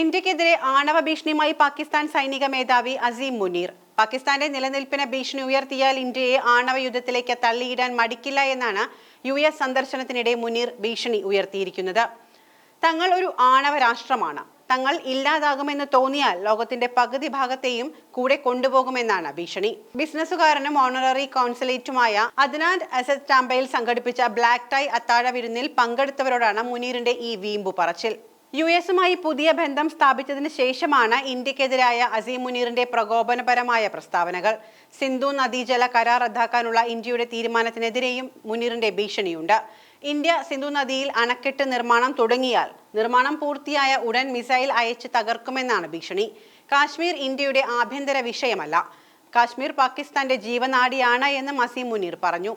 ഇന്ത്യക്കെതിരെ ആണവ ഭീഷണിയുമായി പാകിസ്ഥാൻ സൈനിക മേധാവി അസീം മുനീർ. പാകിസ്ഥാന്റെ നിലനിൽപ്പിന് ഭീഷണി ഉയർത്തിയാൽ ഇന്ത്യയെ ആണവ യുദ്ധത്തിലേക്ക് തള്ളിയിടാൻ മടിക്കില്ല എന്നാണ് യു എസ് സന്ദർശനത്തിനിടെ മുനീർ ഭീഷണി ഉയർത്തിയിരിക്കുന്നത്. തങ്ങൾ ഒരു ആണവ രാഷ്ട്രമാണ്. തങ്ങൾ ഇല്ലാതാകുമെന്ന് തോന്നിയാൽ ലോകത്തിന്റെ പകുതി ഭാഗത്തെയും കൂടെ കൊണ്ടുപോകുമെന്നാണ് ഭീഷണി. ബിസിനസ്സുകാരനും ഓണററി കോൺസുലേറ്റുമായ അദ്നാൻ അസദ് ടാമ്പയിൽ സംഘടിപ്പിച്ച ബ്ലാക്ക് ടൈ അത്താഴ വിരുന്നിൽ പങ്കെടുത്തവരോടാണ് മുനീറിന്റെ ഈ വീമ്പു പറച്ചിൽ. യു എസുമായി പുതിയ ബന്ധം സ്ഥാപിച്ചതിന് ശേഷമാണ് ഇന്ത്യക്കെതിരായ അസീം മുനീറിന്റെ പ്രകോപനപരമായ പ്രസ്താവനകൾ. സിന്ധു നദീജല കരാർ റദ്ദാക്കാനുള്ള ഇന്ത്യയുടെ തീരുമാനത്തിനെതിരെയും മുനീറിന്റെ ഭീഷണിയുണ്ട്. ഇന്ത്യ സിന്ധു നദിയിൽ അണക്കെട്ട് നിർമ്മാണം തുടങ്ങിയാൽ നിർമ്മാണം പൂർത്തിയായ ഉടൻ മിസൈൽ അയച്ച് തകർക്കുമെന്നാണ് ഭീഷണി. കാശ്മീർ ഇന്ത്യയുടെ ആഭ്യന്തര വിഷയമല്ല. കാശ്മീർ പാകിസ്ഥാന്റെ ജീവനാടിയാണ് എന്നും അസീം മുനീർ പറഞ്ഞു.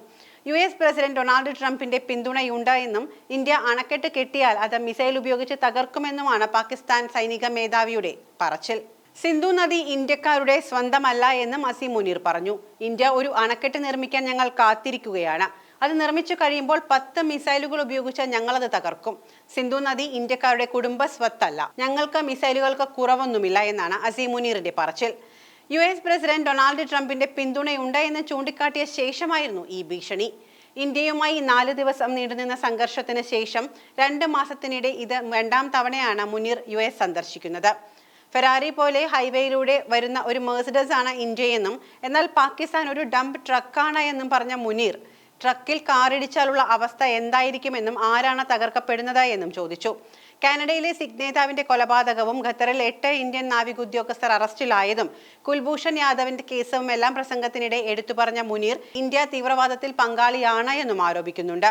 യു എസ് പ്രസിഡന്റ് ഡൊണാൾഡ് ട്രംപിന്റെ പിന്തുണയുണ്ട് എന്നും ഇന്ത്യ അണക്കെട്ട് കെട്ടിയാൽ അത് മിസൈൽ ഉപയോഗിച്ച് തകർക്കുമെന്നുമാണ് പാകിസ്ഥാൻ സൈനിക മേധാവിയുടെ പറച്ചിൽ. സിന്ധു നദി ഇന്ത്യക്കാരുടെ സ്വന്തമല്ല എന്നും അസീം മുനീർ പറഞ്ഞു. ഇന്ത്യ ഒരു അണക്കെട്ട് നിർമ്മിക്കാൻ ഞങ്ങൾ കാത്തിരിക്കുകയാണ്. അത് നിർമ്മിച്ചു കഴിയുമ്പോൾ പത്ത് മിസൈലുകൾ ഉപയോഗിച്ച് ഞങ്ങളത് തകർക്കും. സിന്ധു നദി ഇന്ത്യക്കാരുടെ കുടുംബ സ്വത്തല്ല. ഞങ്ങൾക്ക് മിസൈലുകൾക്ക് കുറവൊന്നുമില്ല എന്നാണ് അസീം മുനീറിന്റെ പറച്ചിൽ. യു എസ് പ്രസിഡന്റ് ഡൊണാൾഡ് ട്രംപിന്റെ പിന്തുണയുണ്ട് എന്ന് ചൂണ്ടിക്കാട്ടിയ ശേഷമായിരുന്നു ഈ ഭീഷണി. ഇന്ത്യയുമായി നാല് ദിവസം നീണ്ടുനിന്ന സംഘർഷത്തിന് ശേഷം രണ്ട് മാസത്തിനിടെ ഇത് രണ്ടാം തവണയാണ് മുനീർ യു എസ് സന്ദർശിക്കുന്നത്. ഫെറാറി പോലെ ഹൈവേയിലൂടെ വരുന്ന ഒരു മേഴ്സിഡസ് ആണ് ഇന്ത്യയെന്നും എന്നാൽ പാകിസ്ഥാൻ ഒരു ഡംപ് ട്രക്കാണ് എന്നും പറഞ്ഞ മുനീർ ട്രക്കിൽ കാറിടിച്ചാലുള്ള അവസ്ഥ എന്തായിരിക്കുമെന്നും ആരാണ് തകർക്കപ്പെടുന്നത് എന്നും ചോദിച്ചു. കാനഡയിലെ സിഖ് നേതാവിന്റെ കൊലപാതകവും ഖത്തറിൽ എട്ട് ഇന്ത്യൻ നാവിക ഉദ്യോഗസ്ഥർ അറസ്റ്റിലായതും കുൽഭൂഷൺ യാദവിന്റെ കേസും എല്ലാം പ്രസംഗത്തിനിടെ എടുത്തു പറഞ്ഞ മുനീർ ഇന്ത്യ തീവ്രവാദത്തിൽ പങ്കാളിയാണ് എന്നും ആരോപിക്കുന്നുണ്ട്.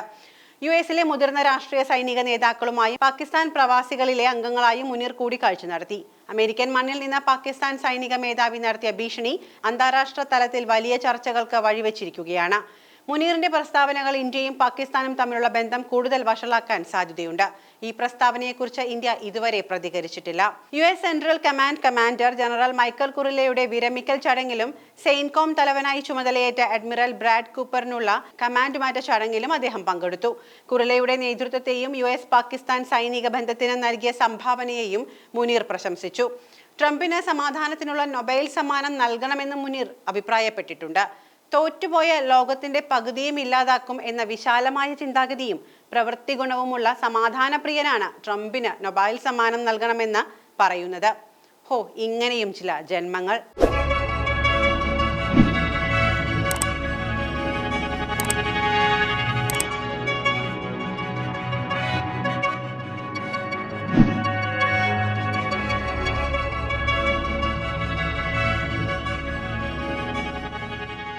യു എസിലെ മുതിർന്ന രാഷ്ട്രീയ സൈനിക നേതാക്കളുമായും പാകിസ്ഥാൻ പ്രവാസികളിലെ അംഗങ്ങളായും മുനീർ കൂടിക്കാഴ്ച നടത്തി. അമേരിക്കൻ മണ്ണിൽ നിന്ന് പാകിസ്ഥാൻ സൈനിക മേധാവി നടത്തിയ ഭീഷണി അന്താരാഷ്ട്ര തലത്തിൽ വലിയ ചർച്ചകൾക്ക് വഴിവെച്ചിരിക്കുകയാണ്. മുനീറിന്റെ പ്രസ്താവനകൾ ഇന്ത്യയും പാകിസ്ഥാനും തമ്മിലുള്ള ബന്ധം കൂടുതൽ വഷളാക്കാൻ സാധ്യതയുണ്ട്. ഈ പ്രസ്താവനയെക്കുറിച്ച് ഇന്ത്യ ഇതുവരെ പ്രതികരിച്ചിട്ടില്ല. U S central command commander general Michael കുറിലയുടെ വിരമിക്കൽ ചടങ്ങിലും സെയിൻകോം തലവനായി ചുമതലയേറ്റ അഡ്മിറൽ ബ്രാഡ് കൂപ്പറിനുള്ള കമാൻഡ് മാറ്റ ചടങ്ങിലും അദ്ദേഹം പങ്കെടുത്തു. കുറിലയുടെ നേതൃത്വത്തെയും യു എസ് പാകിസ്ഥാൻ സൈനിക ബന്ധത്തിന് നൽകിയ സംഭാവനയെയും മുനീർ പ്രശംസിച്ചു. ട്രംപിന് സമാധാനത്തിനുള്ള നൊബൈൽ സമ്മാനം നൽകണമെന്ന് മുനീർ അഭിപ്രായപ്പെട്ടിട്ടുണ്ട്. തോറ്റുപോയ ലോകത്തിന്റെ പകുതിയും ഇല്ലാതാക്കും എന്ന വിശാലമായ ചിന്താഗതിയും പ്രവൃത്തി ഗുണവുമുള്ള സമാധാനപ്രിയനാണ് ട്രംപിന് നൊബൈൽ സമ്മാനം നൽകണമെന്ന് പറയുന്നത്. ഹോ ഇങ്ങനെയും ചില ജന്മങ്ങൾ.